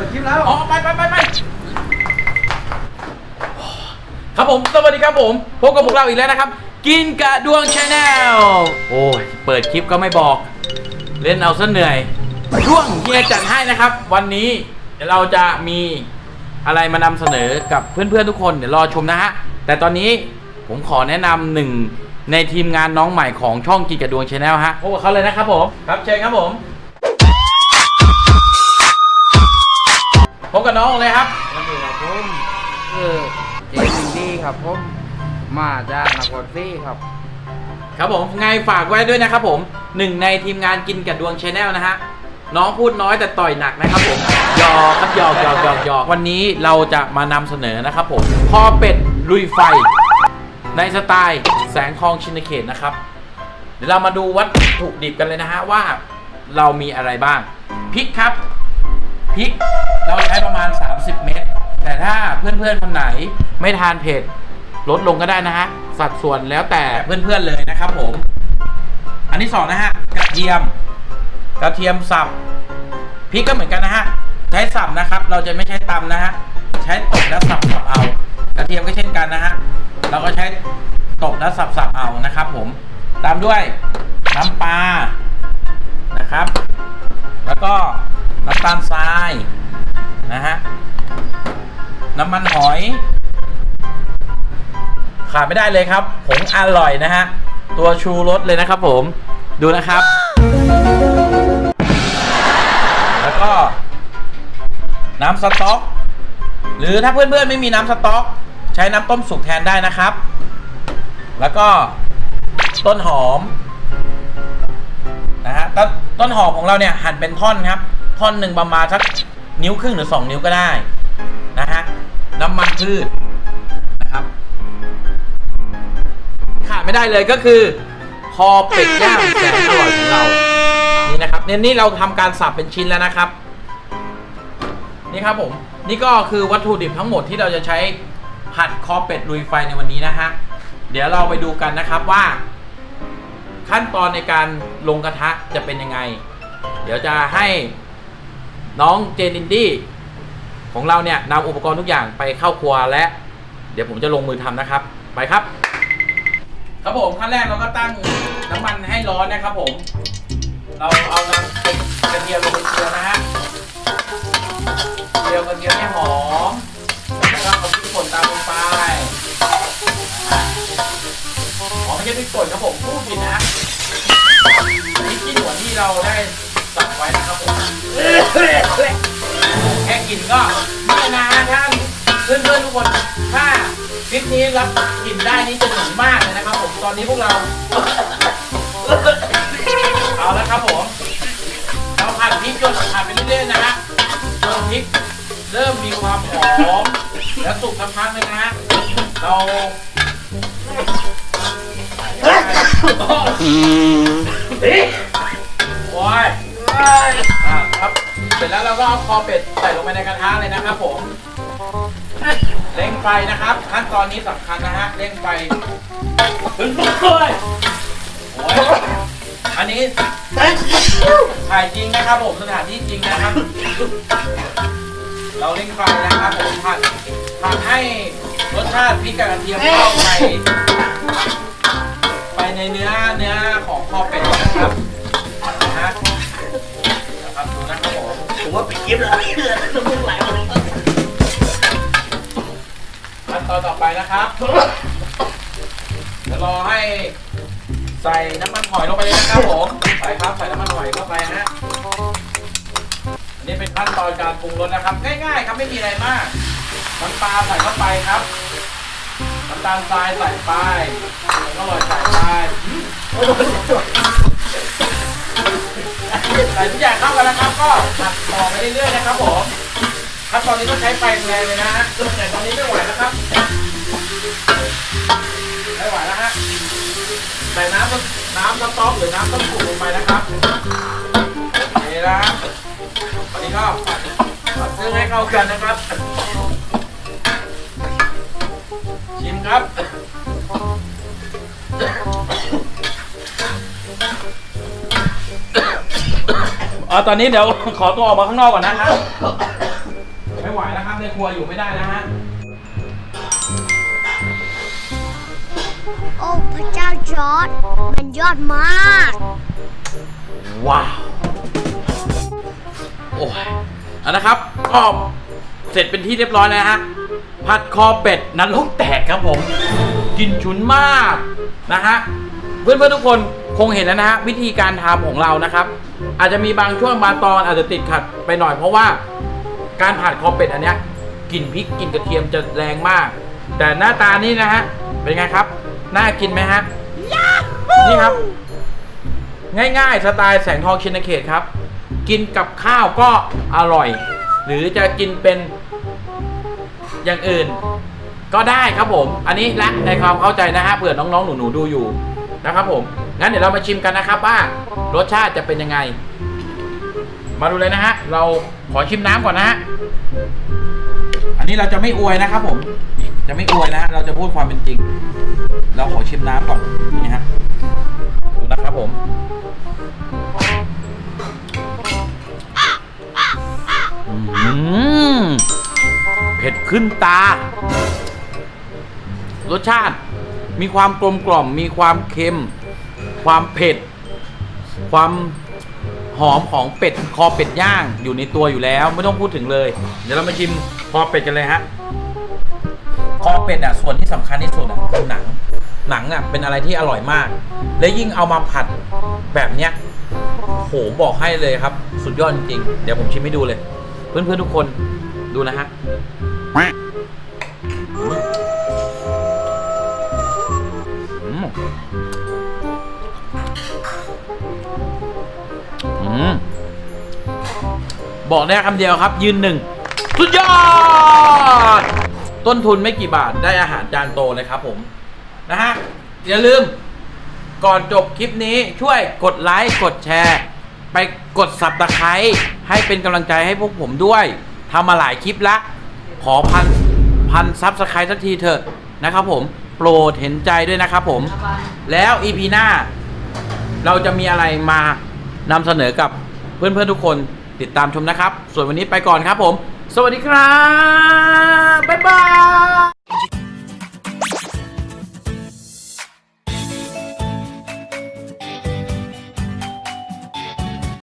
ปิดคลิปแล้ว อ๋อไปไปไปไปครับผม สวัสดีครับผม พบกับพวกเราอีกแล้วนะครับ กินกะดวงชาแนล โอ้ย เปิดคลิปก็ไม่บอก เล่นเอาซะเหนื่อย ช่วงเฮียจัดให้นะครับ วันนี้เดี๋ยวเราจะมีอะไรมานำเสนอกับเพื่อนๆทุกคน เดี๋ยวรอชมนะฮะ แต่ตอนนี้ผมขอแนะนำหนึ่งในทีมงานน้องใหม่ของช่องกินกะดวงชาแนลฮะพบกับเขาเลยนะครับผม ครับเชิญครับผม ครับผมมาจากนครศรีครับ ครับผมไงฝากไว้ด้วยนะครับผมหนึ่งในทีมงานกินกับดวงชาแนลนะฮะน้องพูดน้อยแต่ต่อยหนักนะครับผมหยอกครับหยอกหยอกหยอกหยอกวันนี้เราจะมานำเสนอนะครับผมคอเป็ดลุยไฟ ในสไตล์แสงทองชินเขตนะครับ เดี๋ยวเรามาดูวัตถุดิบกันเลยนะฮะว่าเรามีอะไรบ้างพริกครับพริกเราใช้ประมาณ 30 เม็ด แต่ถ้าเพื่อนๆคนไหนไม่ทานเผ็ดลดลงก็ได้นะฮะ สัดส่วนแล้วแต่เพื่อนๆเลยนะครับผม อันที่สองนะฮะกระเทียม กระเทียมสับพริกก็เหมือนกันนะฮะ ใช้สับนะครับ เราจะไม่ใช้ตำนะฮะ ใช้ตบแล้วสับสับเอา กระเทียมก็เช่นกันนะฮะ เราก็ใช้ตบแล้วสับสับเอานะครับ ผม ตามด้วยน้ำปลา นะครับ แล้วก็น้ำตาลทรายนะฮะ น้ำมันหอย ขาดไม่ได้เลยครับผงอร่อยนะฮะ ตัวชูรสเลยนะครับผมดูนะครับ แล้วก็ น้ำสต๊อก หรือถ้าเพื่อนๆไม่มีน้ำสต๊อก ใช้น้ำต้มสุกแทนได้นะครับ แล้วก็ต้นหอมนะฮะต้นต้นหอมของเราเนี่ยหั่นเป็นท่อนครับ ท่อนหนึ่งประมาณสักนิ้วครึ่งหรือ 2 นิ้วก็ได้นะฮะ น้ำมันพืชนะครับ ขาดไม่ได้เลยก็คือคอเป็ดย่างแสนอร่อยของเรา นี่นะครับเนี่ยนี่เราทำการสับเป็นชิ้นแล้วนะครับ นี่ครับผม นี่ก็คือวัตถุดิบทั้งหมดที่เราจะใช้ผัดคอเป็ดลุยไฟในวันนี้นะฮะ เดี๋ยวเราไปดูกันนะครับว่า ขั้นตอนในการลงกระทะจะเป็นยังไง เดี๋ยวจะให้น้องเจนินดี้ ของเราเนี่ยนำอุปกรณ์ทุกอย่างไปเข้าครัวและ เดี๋ยวผมจะลงมือทำนะครับ ไปครับ ครับผมขั้นแรกเราก็ตั้งน้ำมันให้ร้อนนะครับผม เราเอาน้ำกระเทียมลงไปเจียวนะฮะเจียวกระเทียมให้หอมแล้วก็เอาพริกป่นตามลงไปนะฮะอ๋อไม่ใช่พริกป่นครับผมพูดผิดนะพริกขี้หนวดที่เราได้สับไว้นะครับผม ค่กลินก็ไม่นานท่านเพื่อนๆทุกคนถ้าคลิปนี้รับกลิ่นได้นี่จะหนุนมากเลยนะครับผมตอนนี้พวกเรา เอาแล้วครับผมเราผัดพริกจนผัดไปเรื่อยๆนะฮะจนพริกเริ่มมีความหอมแล้วสุกสักพักหนึงนะฮะเราโแล้วเราก็เอาคอเป็ดใส่ลงไปในกระทะเลยนะครับผมเร่งไฟนะครับ ขั้นตอนนี้สำคัญนะฮะเร่งไฟเลยโอ้ยอันนี้ถ่ายจริงนะครับผมสถานที่จริงนะครับ เราเร่งไฟนะครับผมผัดผัดให้รสชาติพริกกระเทียมเข้าไป ผมว่าไปแล้วน้ำมูกไหลหมดขั้นตอนต่อไปนะครับเดี๋ยวรอให้ใส่น้ำมันหอยลงไปเลยนะครับผมไปครับใส่น้ำมันหอยเข้าไปฮะอันนี้เป็นขั้นตอนการปรุงรสนะครับ ง่ายๆ ครับไม่มีอะไรมากน้ำปลาใส่เข้าไปครับน้ำตาลทรายใส่ไปแล้วก็ลอยใส่ไป ใส่ทุกอย่างเข้ากันแล้วครับ ก็ผัดต่อไปเรื่อยๆนะครับผมขั้นตอนนี้ต้องใช้ไฟแรงเลยนะฮะแต่ตอนนี้ไม่ไหวแล้วครับไม่ไหวแล้วฮะใส่น้ำน้ำสต๊อกหรือน้ำต้มสุกลงไปนะครับโอเคนะตอนนี้ก็ผัดผัดเครื่องให้เข้ากันนะครับชิมครับ อ๋อตอนนี้เดี๋ยว ขอตัวออกมาข้างนอกก่อนนะครับไหวแล้วครับในครัวอยู่ไม่ได้แล้วฮะ โอ้พระเจ้าจอร์ดมันยอดมาก ว้าว โอ้ยเอานะครับก็เสร็จเป็นที่เรียบร้อยแล้วฮะ ผัดคอเป็ดนั้นลูกแตกครับผม กินฉุนมากนะฮะ เพื่อนๆทุกคนคงเห็นแล้วนะฮะวิธีการทำของเรานะครับ อาจจะมีบางช่วงบางตอนอาจจะติดขัดไปหน่อย เพราะว่าการผัดคอเป็ดอันเนี้ยกลิ่นพริกกลิ่นกระเทียมจะแรงมาก แต่หน้าตานี่นะฮะเป็นไงครับ น่ากินไหมฮะนี่ครับ ง่ายๆสไตล์แสงทองชินเขตครับ กินกับข้าวก็อร่อย หรือจะกินเป็นอย่างอื่น ก็ได้ครับผม อันนี้ละในความเข้าใจนะฮะเผื่อน้องๆหนูๆดูอยู่นะครับผม งั้นเดี๋ยวเรามาชิมกันนะครับว่ารสชาติจะเป็นยังไง มาดูเลยนะฮะ เราขอชิมน้ำก่อนนะฮะ อันนี้เราจะไม่อวยนะครับ ผม จะไม่อวยนะฮะ เราจะพูดความเป็นจริง เราขอชิมน้ำก่อนนี่ฮะ ดูนะครับผมเผ็ดขึ้นตา รสชาติ มีความกลมกล่อม มีความเค็ม ความเผ็ด ความหอมของเป็ดคอเป็ดย่างอยู่ในตัวอยู่แล้วไม่ต้องพูดถึงเลย เดี๋ยวเรามาชิมคอเป็ดกันเลยฮะคอเป็ดอะส่วนที่สำคัญที่สุดอะคือหนัง หนังอะเป็นอะไรที่อร่อยมาก และยิ่งเอามาผัดแบบเนี้ยโหบอกให้เลยครับ สุดยอดจริงๆเดี๋ยวผมชิมให้ดูเลย เพื่อนๆทุกคนดูนะฮะ บอกได้คำเดียวครับ ยืนหนึ่งสุดยอด ต้นทุนไม่กี่บาทได้อาหารจานโตเลยครับผม นะฮะ อย่าลืม ก่อนจบคลิปนี้ช่วยกดไลค์กดแชร์ ไปกดสับตะไคร้ให้เป็นกำลังใจให้พวกผมด้วยทำมาหลายคลิปละ ขอพันพันซับสไครต์สักทีเถอะนะครับผม โปรดเห็นใจด้วยนะครับผม แล้วอีพีหน้า เราจะมีอะไรมา นำเสนอกับเพื่อนๆทุกคนติดตามชมนะครับ ส่วนวันนี้ไปก่อนครับผม สวัสดีครับ บ๊ายบาย